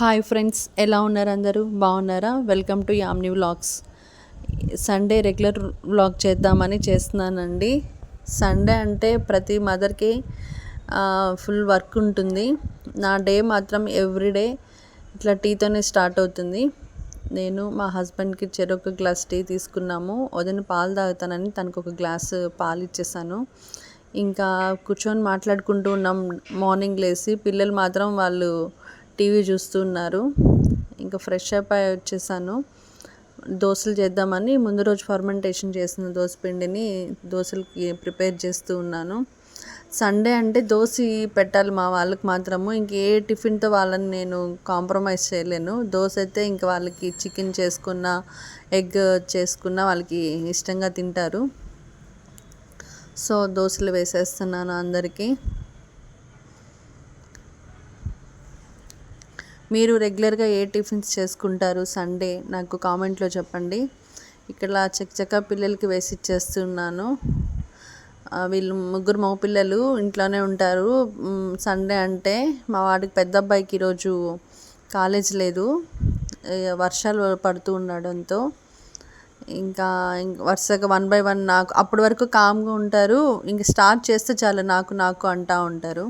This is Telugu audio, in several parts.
హాయ్ ఫ్రెండ్స్ ఎలా ఉన్నారు అందరూ? బాగున్నారా? Welcome to Yamni vlogs Sunday regular vlog చేద్దామని చేస్తున్నానండి. సండే అంటే ప్రతి మదర్కి ఫుల్ వర్క్ ఉంటుంది. నా డే మాత్రం ఎవ్రీడే ఇట్లా టీతోనే స్టార్ట్ అవుతుంది. నేను మా హస్బెండ్కి చెరొక గ్లాస్ టీ తీసుకున్నాము. వదిన పాలు తాగుతానని తనకు ఒక గ్లాస్ పాలు ఇచ్చేసాను. ఇంకా కూర్చొని మాట్లాడుకుంటూ ఉన్నాం. మార్నింగ్ లేసి పిల్లలు మాత్రం వాళ్ళు టీవీ చూస్తున్నారు. ఇంకా ఫ్రెష్ అప్ అయి వచ్చేసాను. దోశలు చేద్దామని ముందు రోజు ఫర్మెంటేషన్ చేసిన దోశ పిండిని దోశలకి ప్రిపేర్ చేస్తూ ఉన్నాను. సండే అంటే దోశ పెట్టాలి మా వాళ్ళకి మాత్రము. ఇంక ఏ టిఫిన్తో వాళ్ళని నేను కాంప్రమైజ్ చేయలేను. దోశ అయితే ఇంక వాళ్ళకి చికెన్ చేసుకున్న ఎగ్ చేసుకున్న వాళ్ళకి ఇష్టంగా తింటారు. సో దోశలు వేసేస్తున్నాను అందరికీ. మీరు రెగ్యులర్గా ఏ టిఫిన్స్ చేసుకుంటారు? సండే నాకు కామెంట్లో చెప్పండి. ఇక్కడ చక్కచక్క పిల్లలకి వేసి ఇచ్చేస్తున్నాను. వీళ్ళు ముగ్గురు మగ పిల్లలు ఇంట్లోనే ఉంటారు. సండే అంటే మా వాడికి పెద్ద అబ్బాయికి ఈరోజు కాలేజ్ లేదు. వర్షాలు పడుతూ ఉండడంతో ఇంకా వరుసగా వన్ బై వన్ నాకు అప్పటి వరకు కామ్గా ఉంటారు. ఇంక స్టార్ట్ చేస్తే చాలు నాకు నాకు అంటూ ఉంటారు.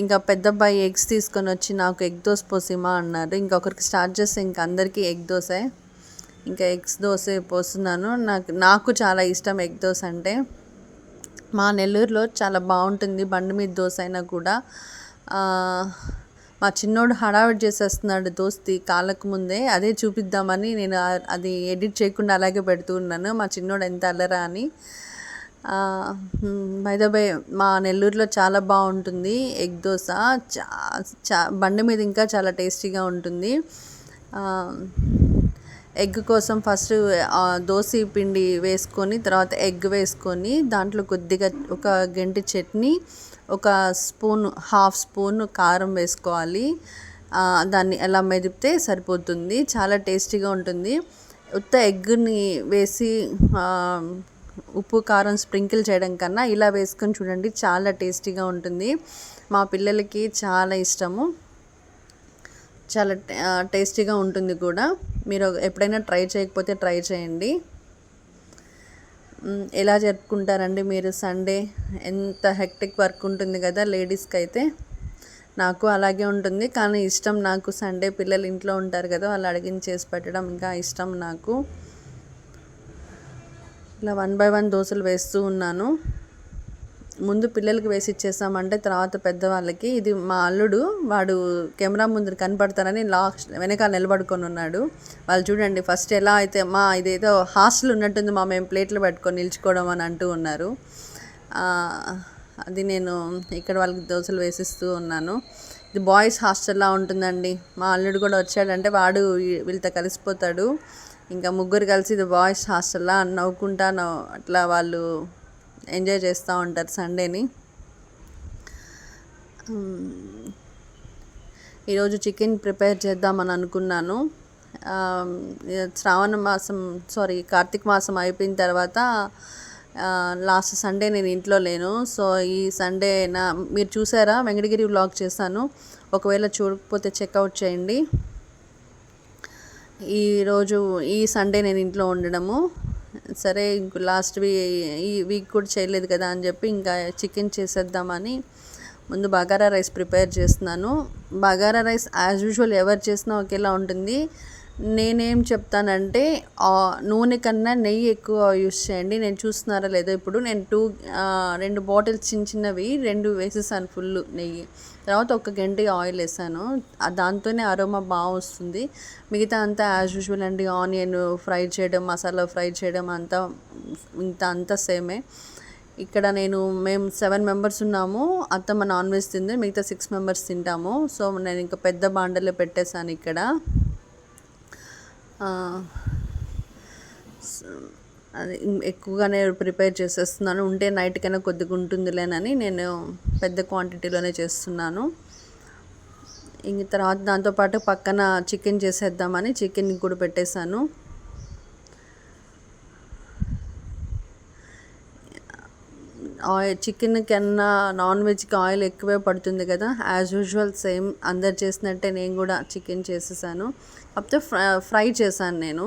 ఇంకా పెద్ద అబ్బాయి ఎగ్స్ తీసుకొని వచ్చి నాకు ఎగ్ దోశ పోసిమా అన్నారు. ఇంకొకరికి స్టార్ట్ చేస్తే ఇంక అందరికీ ఎగ్ దోశ. ఇంకా ఎగ్స్ దోశ పోస్తున్నాను. నాకు నాకు చాలా ఇష్టం ఎగ్ దోశ అంటే. మా నెల్లూరులో చాలా బాగుంటుంది బండి మీద దోశ అయినా కూడా. మా చిన్నోడు హడావిడి చేసేస్తున్నాడు దోస్తి కాళ్ళకు ముందే. అదే చూపిద్దామని నేను అది ఎడిట్ చేయకుండా అలాగే పెడుతూ ఉన్నాను. మా చిన్నోడు ఎంత అల్లరా అని. బై మా నెల్లూరులో చాలా బాగుంటుంది ఎగ్ దోశ. చా చా బండి మీద ఇంకా చాలా టేస్టీగా ఉంటుంది. ఎగ్ కోసం ఫస్ట్ దోశ పిండి వేసుకొని తర్వాత ఎగ్ వేసుకొని దాంట్లో కొద్దిగా ఒక గంటి చట్నీ ఒక స్పూన్ హాఫ్ స్పూన్ కారం వేసుకోవాలి. దాన్ని ఎలా మెదిపితే సరిపోతుంది. చాలా టేస్టీగా ఉంటుంది. ఉత్త ఎగ్ని వేసి ఉప్పు కారం స్ప్రింకిల్ చేయడం కన్నా ఇలా వేసుకొని చూడండి చాలా టేస్టీగా ఉంటుంది. మా పిల్లలకి చాలా ఇష్టము. చాలా టేస్టీగా ఉంటుంది కూడా. మీరు ఎప్పుడైనా ట్రై చేయకపోతే ట్రై చేయండి. ఎలా జరుపుకుంటారండి మీరు సండే? ఎంత హెక్టిక్ వర్క్ ఉంటుంది కదా లేడీస్కి అయితే నాకు అలాగే ఉంటుంది. కానీ ఇష్టం నాకు సండే పిల్లలు ఇంట్లో ఉంటారు కదా వాళ్ళు అడిగిన చేసి పెట్టడం ఇంకా ఇష్టం నాకు. ఇలా వన్ బై వన్ దోశలు వేస్తూ ఉన్నాను. ముందు పిల్లలకి వేసి ఇచ్చేసామంటే తర్వాత పెద్దవాళ్ళకి. ఇది మా అల్లుడు వాడు కెమెరా ముందు కనపడతారని లాస్ట్ వెనకాల నిలబడుకొని ఉన్నాడు. వాళ్ళు చూడండి ఫస్ట్ ఎలా అయితే మా ఇదేదో హాస్టల్ ఉన్నట్టుంది మా మేము ప్లేట్లు పెట్టుకొని నిల్చుకోవడం అని అంటూ ఉన్నారు. అది నేను ఇక్కడ వాళ్ళకి దోశలు వేసిస్తూ ఉన్నాను. ఇది బాయ్స్ హాస్టల్లా ఉంటుందండి. మా అల్లుడు కూడా వచ్చాడంటే వాడు వీళ్ళతో కలిసిపోతాడు. ఇంకా ముగ్గురు కలిసి ఇది బాయ్స్ హాస్టల్లా నవ్వుకుంటా నవ్వు అట్లా వాళ్ళు ఎంజాయ్ చేస్తూ ఉంటారు సండేని ఈరోజు చికెన్ ప్రిపేర్ చేద్దామని అనుకున్నాను. శ్రావణ మాసం సారీ కార్తీక మాసం అయిపోయిన తర్వాత లాస్ట్ సండే నేను ఇంట్లో లేను. సో ఈ సండే నా మీరు చూసారా? వెంకటగిరి వ్లాగ్ చేశాను. ఒకవేళ చూడకపోతే చెక్అవుట్ చేయండి. ఈరోజు ఈ సండే నేను ఇంట్లో ఉండడము. సరే ఇంక లాస్ట్ వీ ఈ వీక్ కూడా చేయలేదు కదా అని చెప్పి ఇంకా చికెన్ చేసేద్దామని ముందు బగారా రైస్ ప్రిపేర్ చేస్తున్నాను. బగారా రైస్ యాజ్ యూజువల్ ఎవరు చేసినా ఒకేలా ఉంటుంది. నేనేం చెప్తానంటే నూనె కన్నా నెయ్యి ఎక్కువ యూస్ చేయండి. నేను చూస్తున్నారా లేదో ఇప్పుడు నేను టూ రెండు బాటిల్స్ చిన్న చిన్నవి రెండు వేసేసాను ఫుల్ నెయ్యి. తర్వాత ఒక గంట ఆయిల్ వేసాను. దాంతోనే అరోమా బాగా వస్తుంది. మిగతా అంతా యాజ్ యూజువల్ అండి ఆనియన్ ఫ్రై చేయడం మసాలా ఫ్రై చేయడం అంతా ఇంత అంతా సేమే. ఇక్కడ నేను మేము సెవెన్ మెంబర్స్ ఉన్నాము. అత్తమ్మ నాన్ వెజ్ తింది మిగతా సిక్స్ మెంబర్స్ తింటాము. సో నేను ఇంకా పెద్ద బాండలో పెట్టేశాను ఇక్కడ. అది ఎక్కువగానే ప్రిపేర్ చేసేస్తున్నాను. ఉంటే నైట్కైనా కొద్దిగా ఉంటుందిలేనని నేను పెద్ద క్వాంటిటీలోనే చేస్తున్నాను. ఇంక తర్వాత దాంతోపాటు పక్కన చికెన్ చేసేద్దామని చికెన్ కూడా పెట్టేశాను. ఆయిల్ చికెన్ కన్నా నాన్ వెజ్కి ఆయిల్ ఎక్కువే పడుతుంది కదా. యాజ్ యూజువల్ సేమ్ అందరు చేసినట్టే నేను కూడా చికెన్ చేసేసాను. కాకపోతే ఫ్రై ఫ్రై చేశాను నేను.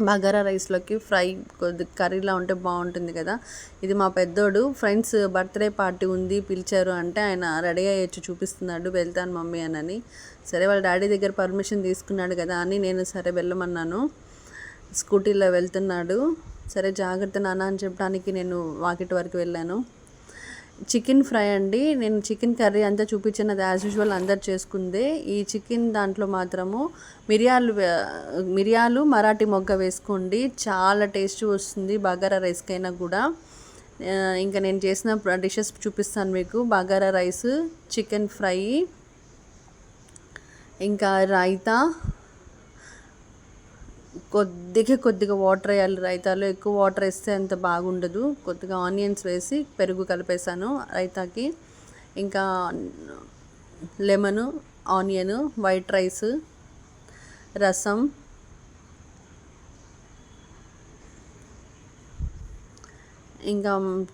బగారా రైస్లోకి ఫ్రై కొద్ది కర్రీలా ఉంటే బాగుంటుంది కదా. ఇది మా పెద్దోడు ఫ్రెండ్స్ బర్త్డే పార్టీ ఉంది పిలిచారు అంటే ఆయన రెడీ అయ్యొచ్చు చూపిస్తున్నాడు వెళ్తాను మమ్మీ అని సరే వాళ్ళ డాడీ దగ్గర పర్మిషన్ తీసుకున్నాడు కదా అని నేను సరే వెళ్ళమన్నాను. స్కూటీలో వెళ్తున్నాడు. సరే జాగ్రత్త నాన్న అని చెప్పడానికి నేను వాకిట్ వరకు వెళ్ళాను. చికెన్ ఫ్రై అండి. నేను చికెన్ కర్రీ అంతా చూపించిన అది యాజ్ యూజువల్ అందరు చేసుకుందే. ఈ చికెన్ దాంట్లో మాత్రము మిరియాలు మిరియాలు మరాఠీ మొగ్గ వేసుకోండి. చాలా టేస్ట్ వస్తుంది. బగారా రైస్కైనా కూడా. ఇంకా నేను చేసిన డిషెస్ చూపిస్తాను మీకు. బగారా రైస్ చికెన్ ఫ్రై ఇంకా రైతా కొద్దిగా కొద్దిగా వాటర్ వేయాలి రైతాలో. ఎక్కువ వాటర్ వేస్తే అంత బాగుండదు. కొద్దిగా ఆనియన్స్ వేసి పెరుగు కలిపేసాను రైతాకి. ఇంకా లెమను ఆనియన్ వైట్ రైస్ రసం ఇంకా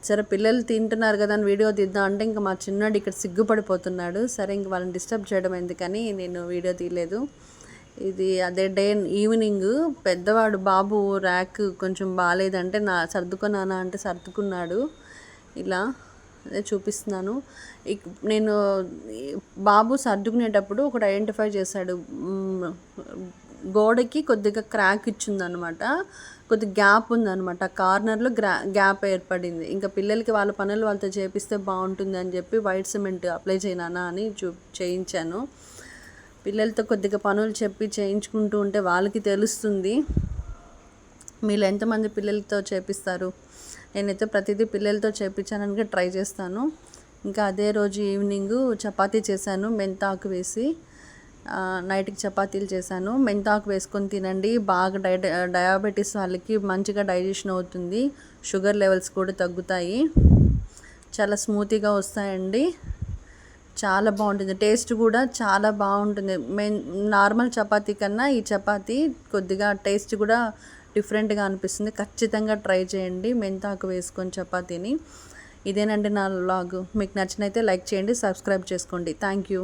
సరే పిల్లలు తింటున్నారు కదా అని వీడియో తీద్దాం అంటే ఇంకా మా చిన్నాడు ఇక్కడ సిగ్గుపడిపోతున్నాడు. సరే ఇంక వాళ్ళని డిస్టర్బ్ చేయడం ఎందుకని నేను వీడియో తీయలేదు. ఇది అదే డే ఈవినింగ్ పెద్దవాడు బాబు ర్యాక్ కొంచెం బాగాలేదంటే నా సర్దుకున్నానా అంటే సర్దుకున్నాడు. ఇలా అదే చూపిస్తున్నాను. ఇక్- నేను బాబు సర్దుకునేటప్పుడు ఒకటి ఐడెంటిఫై చేశాడు. గోడకి కొద్దిగా క్రాక్ ఇచ్చిందనమాట. కొద్దిగా గ్యాప్ ఉందనమాట. కార్నర్లో గ్రా గ్యాప్ ఏర్పడింది. ఇంకా పిల్లలకి వాళ్ళ పనులు వాళ్ళతో చేపిస్తే బాగుంటుంది అని చెప్పి వైట్ సిమెంట్ అప్లై చేయనా అని చూ చేయించాను. పిల్లలతో కొద్దిగా పనులు చెప్పి చేయించుకుంటూ ఉంటే వాళ్ళకి తెలుస్తుంది. మీరు ఎంతమంది పిల్లలతో చేపిస్తారు? నేనైతే ప్రతిదీ పిల్లలతో చేపించడానికి ట్రై చేస్తాను. ఇంకా అదే రోజు ఈవినింగ్ చపాతీ చేశాను మెంతాకు వేసి. నైట్కి చపాతీలు చేశాను. మెంతాకు వేసుకొని తినండి. బాగా డై డయాబెటీస్ వాళ్ళకి మంచిగా డైజెషన్ అవుతుంది. షుగర్ లెవెల్స్ కూడా తగ్గుతాయి. చాలా స్మూతీగా వస్తాయండి. చాలా బాగుంటుంది. టేస్ట్ కూడా చాలా బాగుంటుంది. మెయిన్ నార్మల్ చపాతీ కన్నా ఈ చపాతీ కొద్దిగా టేస్ట్ కూడా డిఫరెంట్గా అనిపిస్తుంది. ఖచ్చితంగా ట్రై చేయండి. మెంతాకు వేసుకొని చపాతీని. ఇదేనండి నా వ్లాగ్ మీకు నచ్చినైతే లైక్ చేయండి సబ్స్క్రైబ్ చేసుకోండి. Thank you.